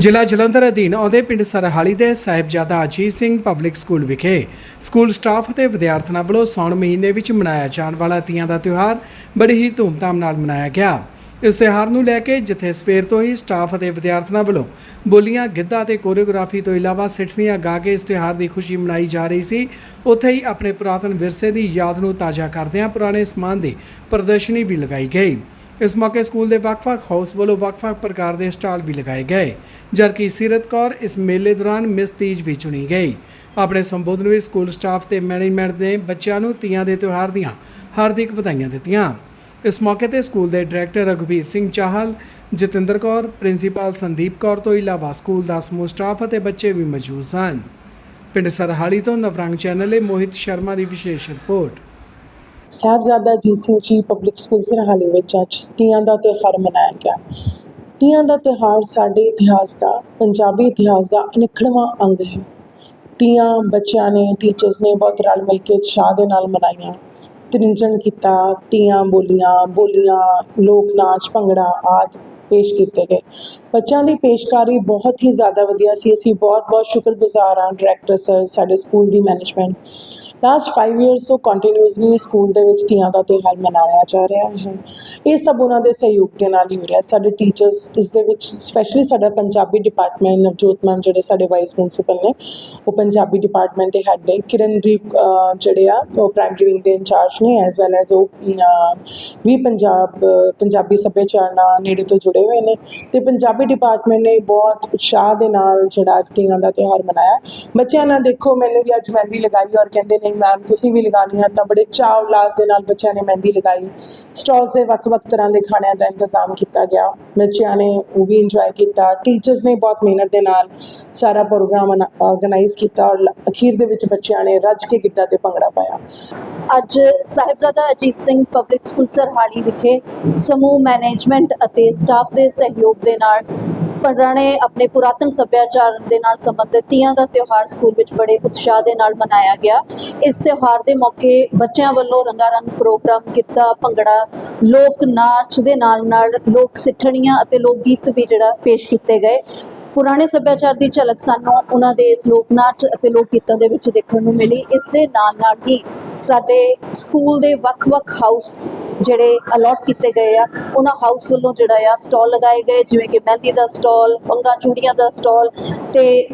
ਜ਼ਿਲ੍ਹਾ ਜਲੰਧਰ ਅਧੀਨ ਆਉਂਦੇ ਪਿੰਡ ਸਰਹਾਲੀ ਦੇ ਸਾਹਿਬਜ਼ਾਦਾ ਅਜੀਤ ਸਿੰਘ ਪਬਲਿਕ ਸਕੂਲ ਵਿਖੇ ਸਕੂਲ ਸਟਾਫ ਅਤੇ ਵਿਦਿਆਰਥੀਆਂ ਵੱਲੋਂ ਸਾਉਣ ਮਹੀਨੇ ਵਿੱਚ ਮਨਾਇਆ ਜਾਣ ਵਾਲਾ ਤੀਆਂ ਦਾ ਤਿਉਹਾਰ ਬੜੀ ਹੀ ਧੂਮਧਾਮ ਨਾਲ ਮਨਾਇਆ ਗਿਆ। ਇਸ ਤਿਉਹਾਰ ਨੂੰ ਲੈ ਕੇ ਜਿੱਥੇ ਸਵੇਰ ਤੋਂ ਹੀ ਸਟਾਫ ਅਤੇ ਵਿਦਿਆਰਥੀਆਂ ਵੱਲੋਂ ਬੋਲੀਆਂ, ਗਿੱਧਾ ਤੇ ਕੋਰੀਓਗ੍ਰਾਫੀ ਤੋਂ ਇਲਾਵਾ ਸਿੱਠਣੀਆਂ ਗਾ ਕੇ ਇਸ ਤਿਉਹਾਰ ਦੀ ਖੁਸ਼ੀ ਮਨਾਈ ਜਾ ਰਹੀ ਸੀ। ਉੱਥੇ ਹੀ ਆਪਣੇ ਪੁਰਾਤਨ ਵਿਰਸੇ ਦੀ ਯਾਦ ਨੂੰ ਤਾਜ਼ਾ ਕਰਦਿਆਂ ਪੁਰਾਣੇ ਸਮਾਨ ਦੀ ਪ੍ਰਦਰਸ਼ਨੀ ਵੀ ਲਗਾਈ ਗਈ। ਇਸ ਮੌਕੇ ਸਕੂਲ ਦੇ ਵੱਖ-ਵੱਖ ਹਾਊਸ ਵੱਲੋਂ ਵੱਖ-ਵੱਖ ਪ੍ਰਕਾਰ ਦੇ ਸਟਾਲ ਵੀ ਲਗਾਏ ਗਏ, ਜਦਕਿ ਸੀਰਤ ਕੌਰ ਇਸ ਮੇਲੇ ਦੌਰਾਨ ਮਿਸ ਤੀਜ ਵੀ ਚੁਣੀ ਗਈ। ਆਪਣੇ ਸੰਬੋਧਨ ਵਿੱਚ ਸਕੂਲ ਸਟਾਫ ਤੇ ਮੈਨੇਜਮੈਂਟ ਨੇ ਬੱਚਿਆਂ ਨੂੰ ਤੀਆਂ ਦੇ ਤਿਉਹਾਰ ਦੀਆਂ ਹਾਰਦਿਕ ਵਧਾਈਆਂ ਦਿੱਤੀਆਂ। ਇਸ ਮੌਕੇ ਤੇ ਸਕੂਲ ਦੇ ਡਾਇਰੈਕਟਰ ਰਘਵੀਰ ਸਿੰਘ ਚਾਹਲ, ਜਤਿੰਦਰ ਕੌਰ, ਪ੍ਰਿੰਸੀਪਲ ਸੰਦੀਪ ਕੌਰ ਤੋਂ ਇਲਾਵਾ ਸਕੂਲ ਦਾ ਸਮੂਹ ਸਟਾਫ ਅਤੇ ਬੱਚੇ ਵੀ ਮੌਜੂਦ ਸਨ। ਪਿੰਡ ਸਰਹਾਲੀ ਤੋਂ ਨਵਰੰਗ ਚੈਨਲ ਲਈ ਮੋਹਿਤ ਸ਼ਰਮਾ ਦੀ ਵਿਸ਼ੇਸ਼ report. Sahibzada Ajit Singh ji public school Sarhali ਵਿੱਚ ਅੱਜ ਤੀਆਂ ਦਾ ਤਿਉਹਾਰ ਮਨਾਇਆ ਗਿਆ। ਤੀਆਂ ਦਾ ਤਿਉਹਾਰ ਸਾਡੇ ਇਤਿਹਾਸ ਦਾ, ਪੰਜਾਬੀ ਇਤਿਹਾਸ ਦਾ ਅਨਿੱਖੜਵਾਂ ਅੰਗ ਹੈ। ਤੀਆਂ ਬੱਚਿਆਂ ਨੇ ਟੀਚਰਸ ਨੇ ਬਹੁਤ ਰਲ ਮਿਲ ਕੇ ਉਤਸ਼ਾਹ ਦੇ ਨਾਲ ਮਨਾਈਆਂ। ਤ੍ਰਿੰਜਣ ਕੀਤਾ, ਤੀਆਂ ਬੋਲੀਆਂ ਬੋਲੀਆਂ, ਲੋਕ ਨਾਚ, ਭੰਗੜਾ ਆਦਿ ਪੇਸ਼ ਕੀਤੇ ਗਏ। ਬੱਚਿਆਂ ਦੀ ਪੇਸ਼ਕਾਰੀ ਬਹੁਤ ਹੀ ਜ਼ਿਆਦਾ ਵਧੀਆ ਸੀ। ਅਸੀਂ ਬਹੁਤ ਬਹੁਤ ਸ਼ੁਕਰਗੁਜ਼ਾਰ ਹਾਂ ਡਾਇਰੈਕਟਰ ਸਰ ਸਾਡੇ ਸਕੂਲ ਦੀ ਮੈਨੇਜਮੈਂਟ ਲਾਸਟ 5 ਇਅਰਸ ਤੋਂ ਕੰਟੀਨਿਊਸਲੀ ਸਕੂਲ ਦੇ ਵਿੱਚ ਤੀਆਂ ਦਾ ਤਿਉਹਾਰ ਮਨਾਇਆ ਜਾ ਰਿਹਾ ਹੈ। ਇਹ ਸਭ ਉਹਨਾਂ ਦੇ ਸਹਿਯੋਗ ਦੇ ਨਾਲ ਹੀ ਹੋ ਰਿਹਾ। ਸਾਡੇ ਟੀਚਰਸ ਇਸ ਦੇ ਵਿੱਚ ਸਪੈਸ਼ਲੀ ਸਾਡਾ ਪੰਜਾਬੀ ਡਿਪਾਰਟਮੈਂਟ ਨਵਜੋਤ ਮੈਮ ਜਿਹੜੇ ਸਾਡੇ ਵਾਈਸ ਪ੍ਰਿੰਸੀਪਲ ਨੇ, ਉਹ ਪੰਜਾਬੀ ਡਿਪਾਰਟਮੈਂਟ ਦੇ ਹੈੱਡ ਨੇ। ਕਿਰਨਦੀਪ ਜਿਹੜੇ ਆ, ਉਹ ਪ੍ਰਾਇਮਰੀ ਵਿੰਗ ਦੇ ਇੰਚਾਰਜ ਨੇ ਐਸ ਵੈਲ ਐਸ ਉਹ ਵੀ ਪੰਜਾਬ, ਪੰਜਾਬੀ ਸੱਭਿਆਚਾਰ ਨਾਲ ਨੇੜੇ ਤੋਂ ਜੁੜੇ ਹੋਏ ਨੇ। ਤੇ ਪੰਜਾਬੀ ਡਿਪਾਰਟਮੈਂਟ ਨੇ ਬਹੁਤ ਉਤਸ਼ਾਹ ਦੇ ਨਾਲ ਜਿਹੜਾ ਅੱਜ ਤੀਆਂ ਦਾ ਤਿਉਹਾਰ ਮਨਾਇਆ। ਬੱਚਿਆਂ ਨਾਲ ਦੇਖੋ, ਮੈਨੂੰ ਵੀ ਅੱਜ ਮਹਿੰਦੀ ਲਗਾਈ ਔਰ ਕਹਿੰਦੇ ਨੇ ਨਹੀਂ ਮੈਮ ਤੁਸੀਂ ਵੀ ਲਗਾਉਣੀ ਹੈ ਤਾਂ ਬੜੇ ਚਾਅ ਉਲਾਸ ਦੇ ਨਾਲ ਬੱਚਿਆਂ ਨੇ ਮਹਿੰਦੀ ਲਗਾਈ। ਸਟਾਲਸ ਦੇ ਵੱਖ-ਵੱਖ ਤਰ੍ਹਾਂ ਦੇ ਖਾਣਿਆਂ ਦਾ ਇੰਤਜ਼ਾਮ ਕੀਤਾ ਗਿਆ। ਬੱਚਿਆਂ ਨੇ ਉਹ ਵੀ ਇੰਜੋਏ ਕੀਤਾ। ਟੀਚਰਸ ਨੇ ਬਹੁਤ ਮਿਹਨਤ ਦੇ ਨਾਲ ਸਾਰਾ ਪ੍ਰੋਗਰਾਮ ਆਰਗੇਨਾਈਜ਼ ਕੀਤਾ ਔਰ ਅਖੀਰ ਦੇ ਵਿੱਚ ਬੱਚਿਆਂ ਨੇ ਰੱਜ ਕੇ ਗਿੱਧਾ ਤੇ ਭੰਗੜਾ ਪਾਇਆ। ਅੱਜ ਸਾਹਿਬਜ਼ਾਦਾ ਅਜੀਤ ਸਿੰਘ ਪਬਲਿਕ ਸਕੂਲ ਸਰਹਾਲੀ ਵਿਖੇ ਸਮੂਹ ਮੈਨੇਜਮੈਂਟ ਅਤੇ ਸਟਾਫ ਦੇ ਸਹਿਯੋਗ ਦੇ ਨਾਲ ਪੁਰਾਣੇ ਆਪਣੇ ਪੁਰਾਤਨ ਸੱਭਿਆਚਾਰ ਦੇ ਨਾਲ ਸੰਬੰਧਿਤ ਤੀਆਂ ਦਾ ਤਿਉਹਾਰ ਸਕੂਲ ਵਿੱਚ ਬੜੇ ਉਤਸ਼ਾਹ ਦੇ ਨਾਲ ਮਨਾਇਆ ਗਿਆ। ਇਸ ਤਿਉਹਾਰ ਦੇ ਮੌਕੇ ਬੱਚਿਆਂ ਵੱਲੋਂ ਰੰਗਾਰੰਗ ਪ੍ਰੋਗਰਾਮ ਕੀਤਾ, ਭੰਗੜਾ, ਲੋਕ ਨਾਚ ਦੇ ਨਾਲ ਨਾਲ ਲੋਕ ਸਿੱਠਣੀਆਂ ਅਤੇ ਲੋਕ ਗੀਤ ਵੀ ਜਿਹੜਾ ਪੇਸ਼ ਕੀਤੇ ਗਏ। ਪੁਰਾਣੇ ਸੱਭਿਆਚਾਰ ਦੀ ਝਲਕ ਸਾਨੂੰ ਉਹਨਾਂ ਦੇ ਇਸ ਲੋਕ ਨਾਚ ਅਤੇ ਲੋਕ ਗੀਤਾਂ ਦੇ ਵਿੱਚ ਦੇਖਣ ਨੂੰ ਮਿਲੀ। ਇਸ ਦੇ ਨਾਲ ਨਾਲ ਹੀ ਸਾਡੇ ਸਕੂਲ ਦੇ ਵੱਖ-ਵੱਖ ਹਾਊਸ ਜਿਹੜੇ ਅਲਾਟ ਕੀਤੇ ਗਏ ਆ, ਉਹਨਾਂ ਹਾਊਸ ਵੱਲੋਂ ਜਿਹੜਾ ਆ ਸਟਾਲ ਲਗਾਏ ਗਏ, ਜਿਵੇਂ ਕਿ ਮਹਿੰਦੀ ਦਾ ਸਟਾਲ ਪੰਗਾ ਚੂੜੀਆਂ ਦਾ ਸਟਾਲ ਤੇ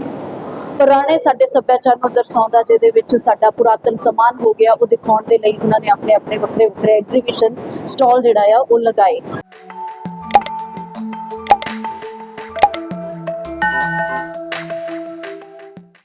ਪੁਰਾਣੇ ਸਾਡੇ ਸੱਭਿਆਚਾਰ ਨੂੰ ਦਰਸਾਉਂਦਾ, ਜਿਹਦੇ ਵਿੱਚ ਸਾਡਾ ਪੁਰਾਤਨ ਸਮਾਨ ਹੋ ਗਿਆ, ਉਹ ਦਿਖਾਉਣ ਦੇ ਲਈ ਉਹਨਾਂ ਨੇ ਆਪਣੇ ਆਪਣੇ ਵੱਖਰੇ ਵੱਖਰੇ ਐਗਜ਼ੀਬਿਸ਼ਨ ਸਟਾਲ ਜਿਹੜਾ ਆ, ਉਹ ਲਗਾਏ।